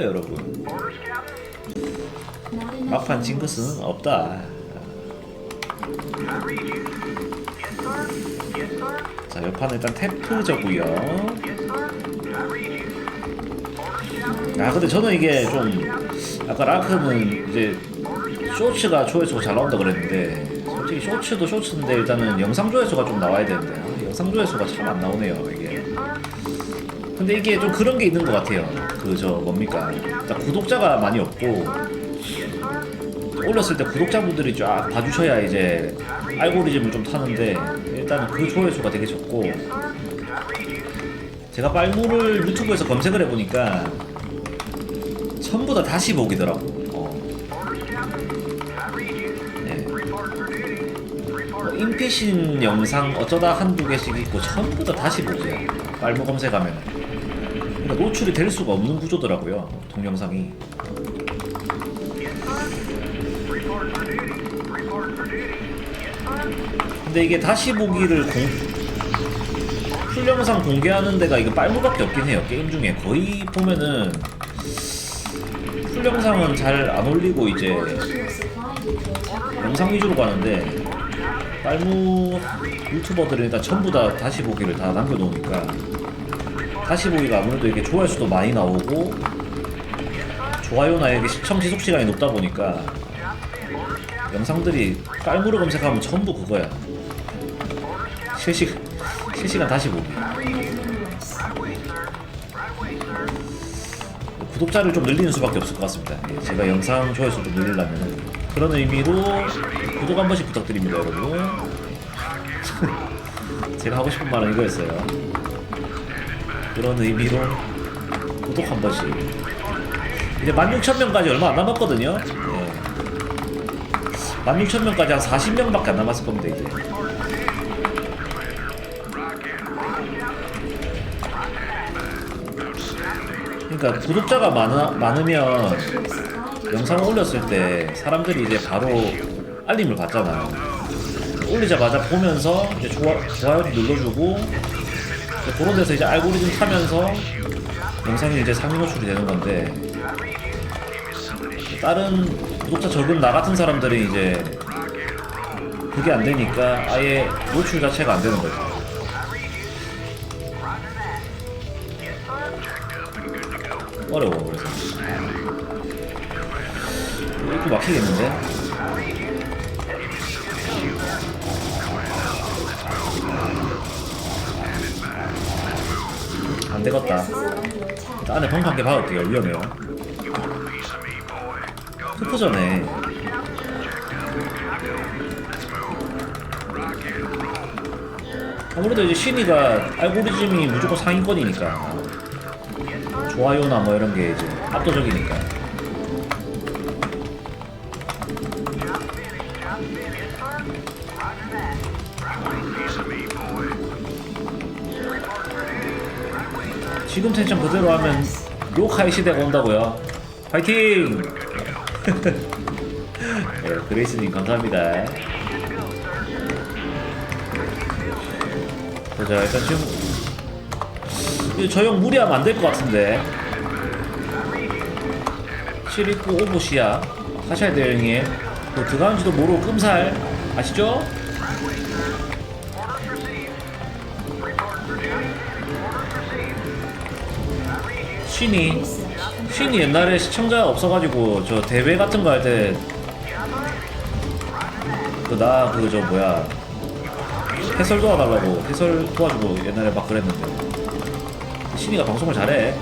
여러분. 막판 징크스는 없다. 자 옆판은 일단 태프저고요. 아 근데 저는 이게 좀 아까 라크는 이제 쇼츠가 조회수가 잘 나온다 그랬는데 솔직히 쇼츠도 쇼츠인데 일단은 영상 조회수가 좀 나와야 되는데 아, 영상 조회수가 참 안 나오네요 이게 근데 이게 좀 그런 게 있는 것 같아요. 그 저 뭡니까? 일단 구독자가 많이 없고 올렸을 때 구독자분들이 쫙 봐주셔야 이제 알고리즘을 좀 타는데 일단은 그 조회수가 되게 적고 제가 빨무를 유튜브에서 검색을 해보니까 전부 다 다시 보기더라고. 어. 네. 뭐 인피신 영상 어쩌다 한두 개씩 있고 전부 다 다시 보기야 빨무 검색하면 그러니까 노출이 될 수가 없는 구조더라고요 동영상이. 근데 이게 다시 보기를 공 풀영상 공개하는 데가 이거 빨무밖에 없긴 해요 게임 중에. 거의 보면은 풀영상은 잘 안 올리고 이제 영상 위주로 가는데 빨무 유튜버들은 일단 전부 다 다시 보기를 다 남겨놓으니까 다시 보기가 아무래도 이게 조회수도 많이 나오고 좋아요나 이게 시청 지속 시간이 높다 보니까 영상들이 깔무로 검색하면 전부 그거야. 실시, 실시간 다시 보기. 구독자를 좀 늘리는 수밖에 없을 것 같습니다. 예, 제가 영상 조회수 좀 늘리려면 그런 의미로 구독 한 번씩 부탁드립니다 여러분. 제가 하고 싶은 말은 이거였어요 그런 의미로 구독 한 번씩 이제 16,000명까지 얼마 안 남았거든요. 예. 16,000명까지 한 40명밖에 안 남았을 겁니다 이제. 그러니까 구독자가 많아, 많으면 영상을 올렸을 때 사람들이 이제 바로 알림을 받잖아요. 올리자마자 보면서 이제 좋아, 좋아요도 눌러주고 그런 데서 이제 알고리즘 타면서 영상이 이제 상위 노출이 되는 건데 다른 구독자 적은 나 같은 사람들은 이제 그게 안 되니까 아예 노출 자체가 안 되는 거죠. 어려워 그래서 이렇게 막히겠는데? 안 되겠다. 안에 벙커 한개 박을게요. 위험해요. 흑포전에 아무래도 이제 신이가 알고리즘이 무조건 상위권이니까 좋아요나 뭐 이런 게 이제 압도적이니까 지금 텐션 그대로 하면 요카이 시대가 온다고요. 파이팅! 네, 그레이스님 감사합니다. 보자 일단 지금 저형 무리하면 안 될 것 같은데. 729 오보시야. 하셔야 돼요 형님. 또 들어가는지도 모르고 끔살. 아시죠? 신이 신이 옛날에 시청자 없어가지고 저 대회 같은 거 할 때 그 나 그 저 뭐야 해설 도와달라고 해설 도와주고 옛날에 막 그랬는데. 신이가 방송을 잘해.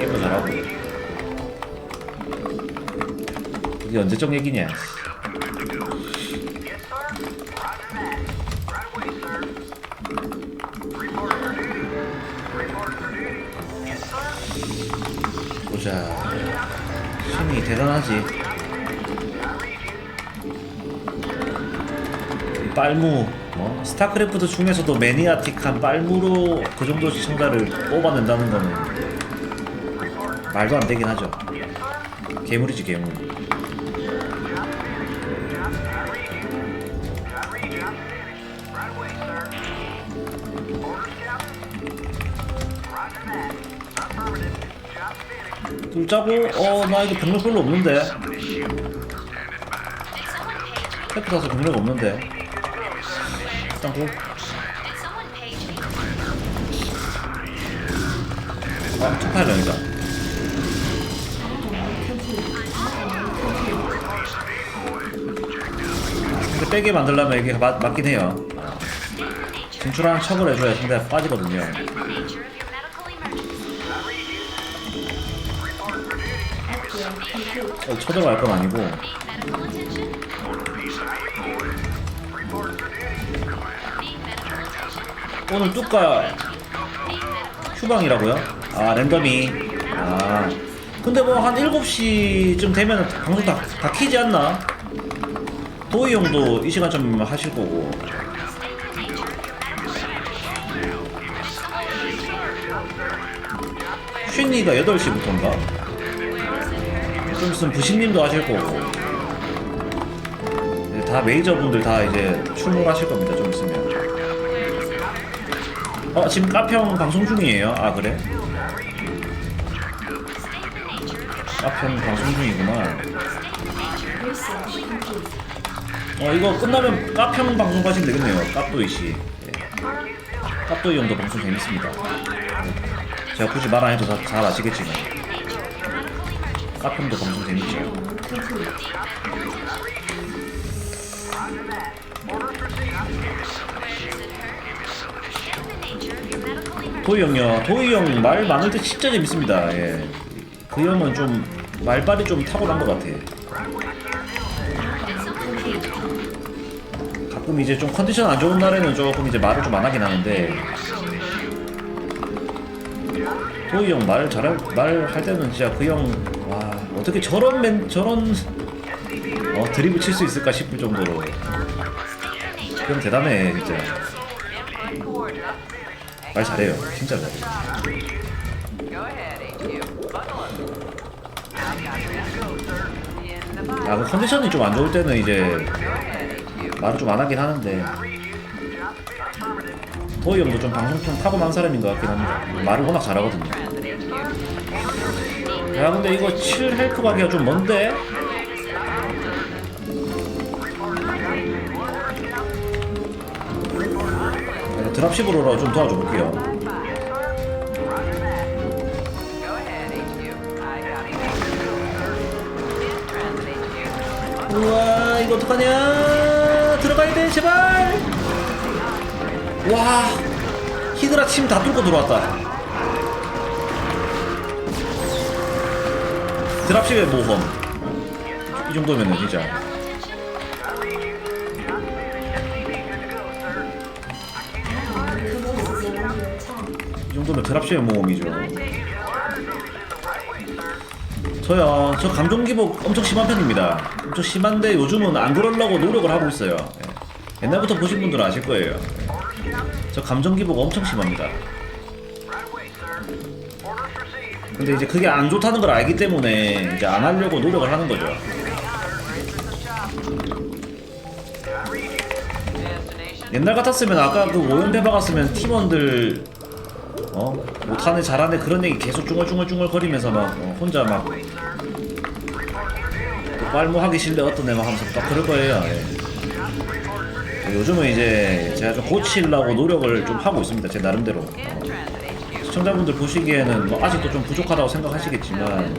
게임도 잘하고. 이게 언제적 얘기냐 신이 대단하지. 이 빨무 뭐 스타크래프트 중에서도 매니아틱한 빨무로 그 정도 시청자를 뽑아낸다는 거는 말도 안 되긴 하죠. 괴물이지 괴물 뚫자고? 어, 나 이거 병력 별로 없는데. 테프 타서 병력 없는데. 일단 고. 아, 투파일런이다. 근데 빼게 만들려면 이게 맞, 맞긴 해요. 진출하는 척을 해줘야 상대가 빠지거든요. 어, 쳐들어갈 건 아니고. 오늘 뚜까 휴방이라고요? 아 랜덤이 아 근데 뭐 한 7시쯤 되면 방송 다, 다 키지 않나? 도희 형도 이 시간쯤 하실 거고 쉰니가 8시부터인가? 좀 있으면 부신님도 하실 거고. 이제 다 메이저분들 다 이제 출몰하실 겁니다 좀 있으면. 어 지금 카평 방송 중이에요. 아 그래? 카평 방송 중이구나. 어 이거 끝나면 카평 방송 가시면 되겠네요. 깝도이씨. 예. 깝도이 형도 방송 재밌습니다. 예. 제가 굳이 말 안 해도 다, 잘 아시겠지만 카평도 방송 재밌죠 도희 형요. 도희 형 말 많을 때 진짜 재밌습니다. 예. 그 형은 좀 말빨이 좀 탁월한 것 같아. 가끔 이제 좀 컨디션 안 좋은 날에는 조금 이제 말을 좀 안 하긴 하는데 도희 형 말 잘할 말 할 때는 진짜 그형와 어떻게 저런 맨 저런 어 드리블 칠수 있을까 싶을 정도로 그형 대단해 진짜 말 잘해요 진짜 잘해요. 야, 그 컨디션이 좀 안 좋을 때는 이제 말을 좀 안 하긴 하는데 도희 형도 좀 방송 좀 타고난 사람인 것 같긴 합니다. 말을 워낙 잘하거든요. 야, 근데 이거 7 헬크 가기가 좀 먼데? 야, 드랍십으로 좀 도와줘 볼게요. 우와, 이거 어떡하냐? 들어가야 돼, 제발! 와, 히드라 침 다 뚫고 들어왔다. 드랍십의 모험. 이 정도면은 진짜. 이 정도면 드랍십의 모험이죠. 저요, 저 감정 기복 엄청 심한 편입니다. 엄청 심한데 요즘은 안 그러려고 노력을 하고 있어요. 예. 옛날부터 보신 분들은 아실 거예요. 예. 저 감정 기복 엄청 심합니다. 근데 이제 그게 안 좋다는 걸 알기 때문에 이제 안 하려고 노력을 하는 거죠. 옛날 같았으면 아까 그 오연패 박았으면 팀원들 어 못하네 잘하네 그런 얘기 계속 중얼중얼중얼 거리면서 막 어, 혼자 막또 빨모하기 싫네 어떤 애막 하면서 딱 그럴 거예요. 예. 요즘은 이제 제가 좀 고치려고 노력을 좀 하고 있습니다. 제 나름대로. 어, 시청자분들 보시기에는 뭐 아직도 좀 부족하다고 생각하시겠지만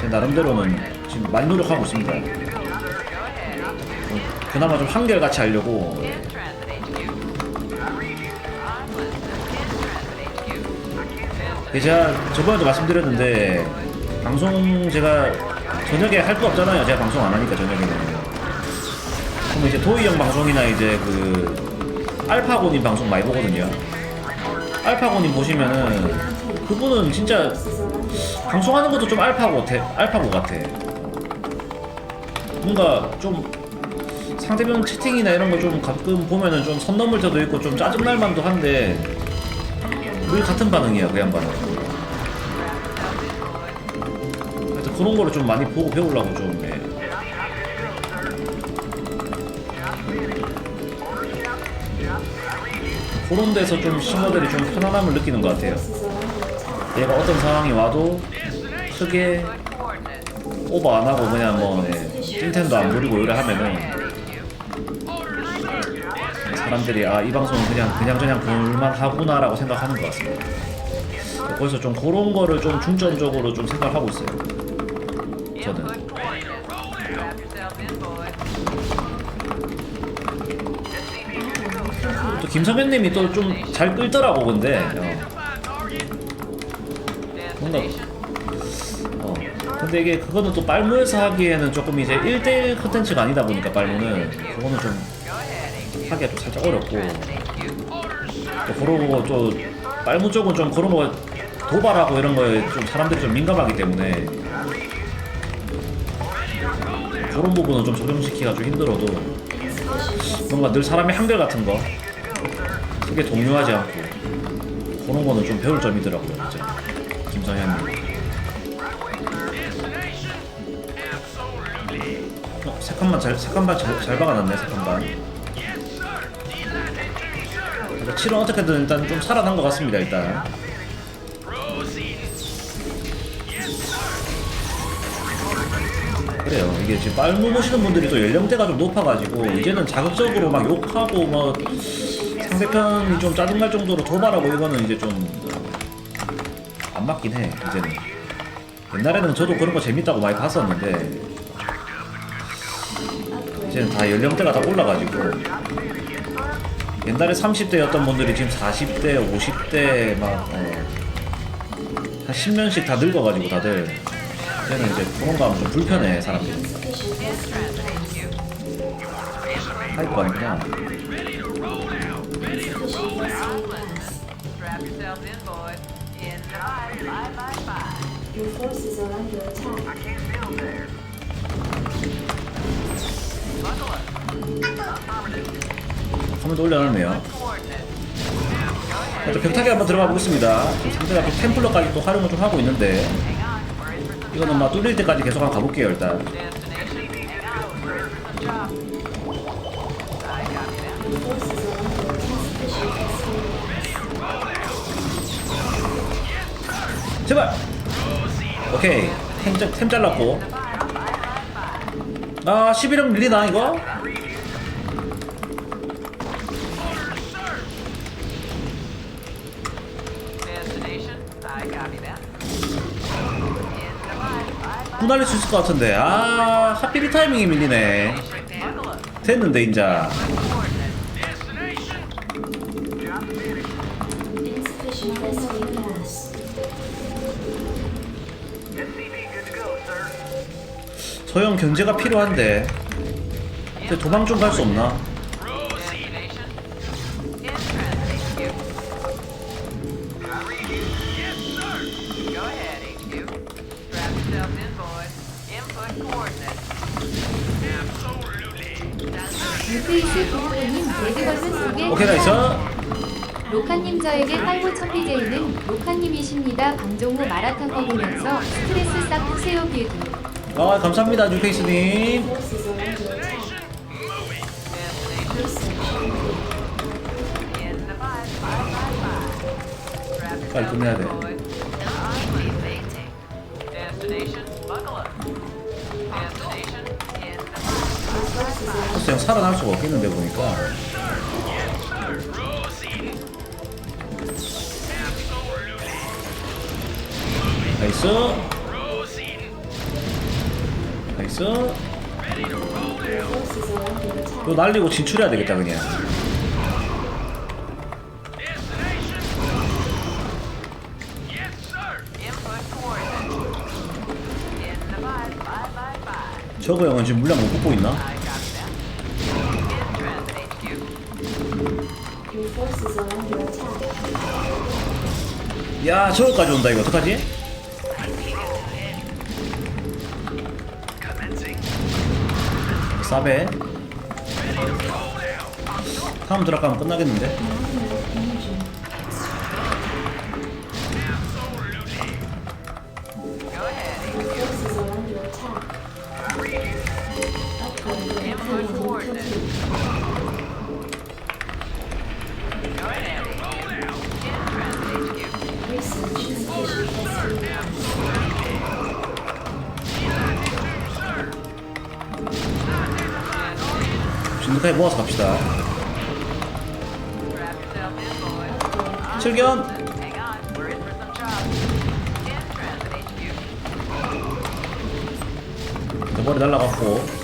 제 나름대로는 지금 많이 노력하고 있습니다. 어, 그나마 좀 한결같이 하려고 예, 제가 저번에도 말씀드렸는데 방송 제가 저녁에 할 거 없잖아요. 제가 방송 안 하니까 저녁에는. 그럼 이제 도희 형 방송이나 이제 그 알파고님 방송 많이 보거든요. 알파고님 보시면은 그분은 진짜 방송하는 것도 좀 알파고 같아. 알파고 같아. 뭔가 좀 상대방 채팅이나 이런 거 좀 가끔 보면은 좀 선 넘을 때도 있고 좀 짜증 날 만도 한데 늘 같은 반응이야 그 양반은. 하여튼 그런 거를 좀 많이 보고 배우려고 좀. 그런 데서 좀 신호들이 좀 편안함을 느끼는 것 같아요. 얘가 어떤 상황이 와도 크게 오버 안 하고 그냥 뭐 예, 찐텐도 안 부리고 이래 하면은 사람들이 아 이 방송은 그냥 그냥 그냥 볼만 하구나라고 생각하는 것 같습니다. 거기서 좀 그런 거를 좀 중점적으로 좀 생각하고 있어요. 저는. 또 김성현님이 또 좀 잘 끌더라고 근데 어. 뭔가 어. 근데 이게 그거는 또 빨무에서 하기에는 조금 이제 1대1 컨텐츠가 아니다 보니까 빨무는 그거는 좀 하기가 좀 살짝 어렵고 또 그런 거또 빨무 쪽은 좀 그런 거 도발하고 이런 거에 좀 사람들이 좀 민감하기 때문에 그런 부분은 좀 적용시키기가 좀 힘들어도 뭔가 늘 사람의 한결 같은 거 크게 동요하지 않고 그런 거는 좀 배울 점이더라고요 진짜. 김성현님. 어, 색감만 잘 색감만 잘, 잘 박아놨네 색감만. 그러니까 7은 어떻게든 일단 좀 살아난 것 같습니다 일단. 그래요. 이게 지금 빨무 보시는 분들이 또 연령대가 좀 높아가지고 이제는 자극적으로 막 욕하고 뭐 상대편이 좀 짜증날 정도로 도발하고 이거는 이제 좀 안 맞긴 해 이제는. 옛날에는 저도 그런 거 재밌다고 많이 봤었는데 이제는 다 연령대가 다 올라가지고 옛날에 30대였던 분들이 지금 40대, 50대 막 어, 한 10년씩 다 늙어가지고 다들. 이제는 이제 그런 거 하면 좀 불편해 사람들이. 하이퍼 아니구 forces are under attack. Buckle up. 한번 더 올려놨네요. 일단 벽타기 한번 들어가 보겠습니다 상대가 또 템플러까지 또 활용을 좀 하고 있는데 이거는 막 뚫릴 때까지 계속 한번 가볼게요 일단. I. 제발 오케이 템, 잘- 템 잘랐고 아 11억 밀리나 이거? 분할릴 수 있을 것 같은데 아 하필 이 타이밍이 밀리네. 됐는데 인자. 소형 견제가 필요한데 근데 도망 좀 갈 수 없나? 오케이 나이스 로카님 저에게 탈모 천비제이는 로카님이십니다. 방종후 마라탕 먹으면서 스트레스 싹 푸세요 비에도 아 감사합니다 뉴페이스님 빨리 끝내야 돼. 형 살아날 수가 없겠는데 보니까 나이스 나이스. 이거 날리고 진출해야 되겠다 그냥. 저거 형은 지금 물량 못 뽑고 있나? 야 저거까지 온다 이거 어떡하지? 싸배 다음 드랍가면 끝나겠는데? 링카에 모아서 갑시다. 출견! 대머리 날라갔고.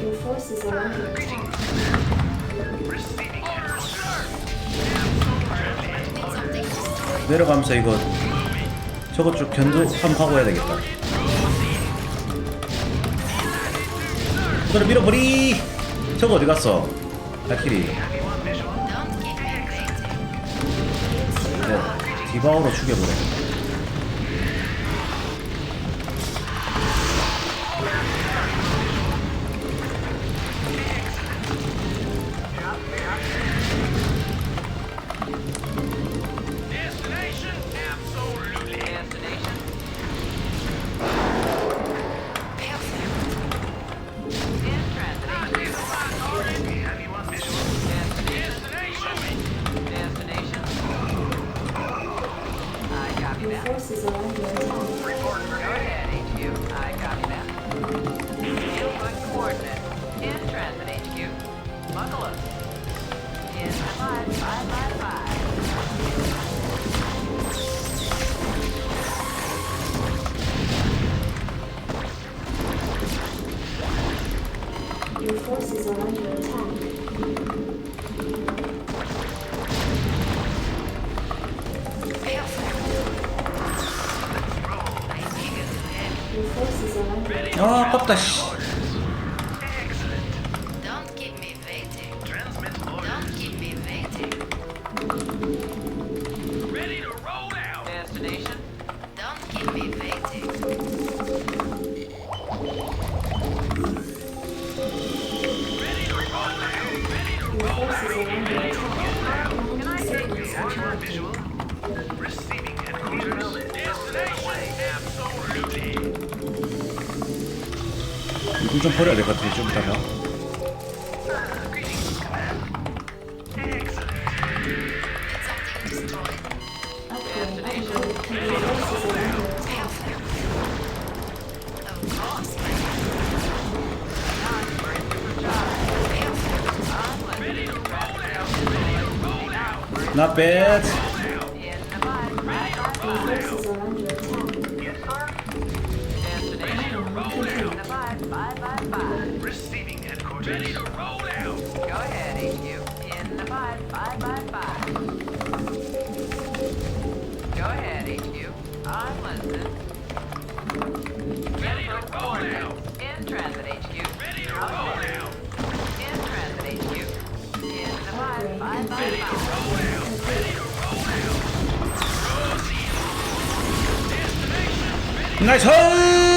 Your forces are under attack. 내려가면서 이거 저것 좀 견도 한번 하고 해야 되겠다. 이거를 밀어버리! 저거 어디 갔어? 발키리. 이거 디바우로 죽여보래. Your forces are under attack. Oh, the 이거 좀 버려야 될 것 같아, 좀 이따가. Destroyed. Go ahead, HQ. In the bud. Bye, bye, bye. Go ahead, HQ. I'm listening. Ready go now. In transit, HQ. Ready now. In transit, HQ. In the now. Now. Nice hole!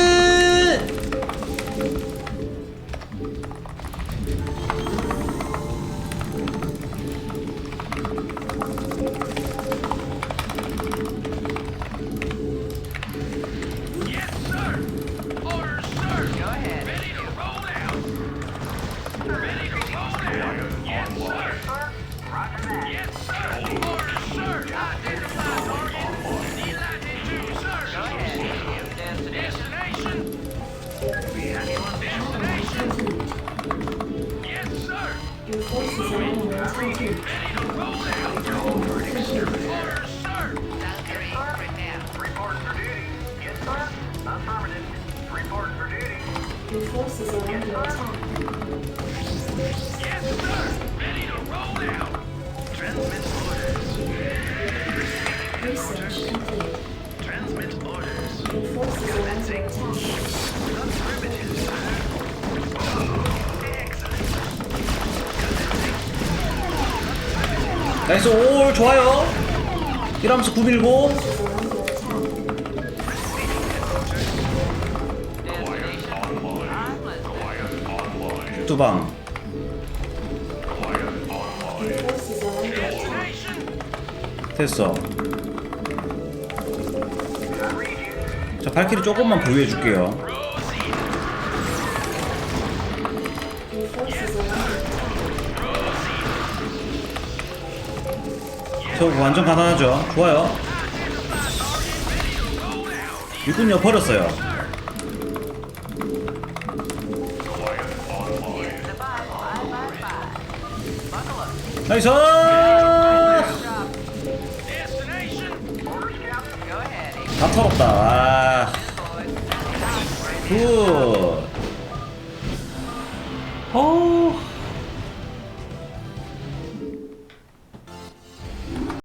좋아요. 이러면서 9 밀고 Forces are under attack. Destination. I'm listening. 두 방. Your forces are under attack. 됐어. 자 발키리 조금만 보유해 줄게요. 저 완전 가난하죠. 좋아요. 육군요 버렸어요. 나이스! 다 털었다. 와. 굿. 어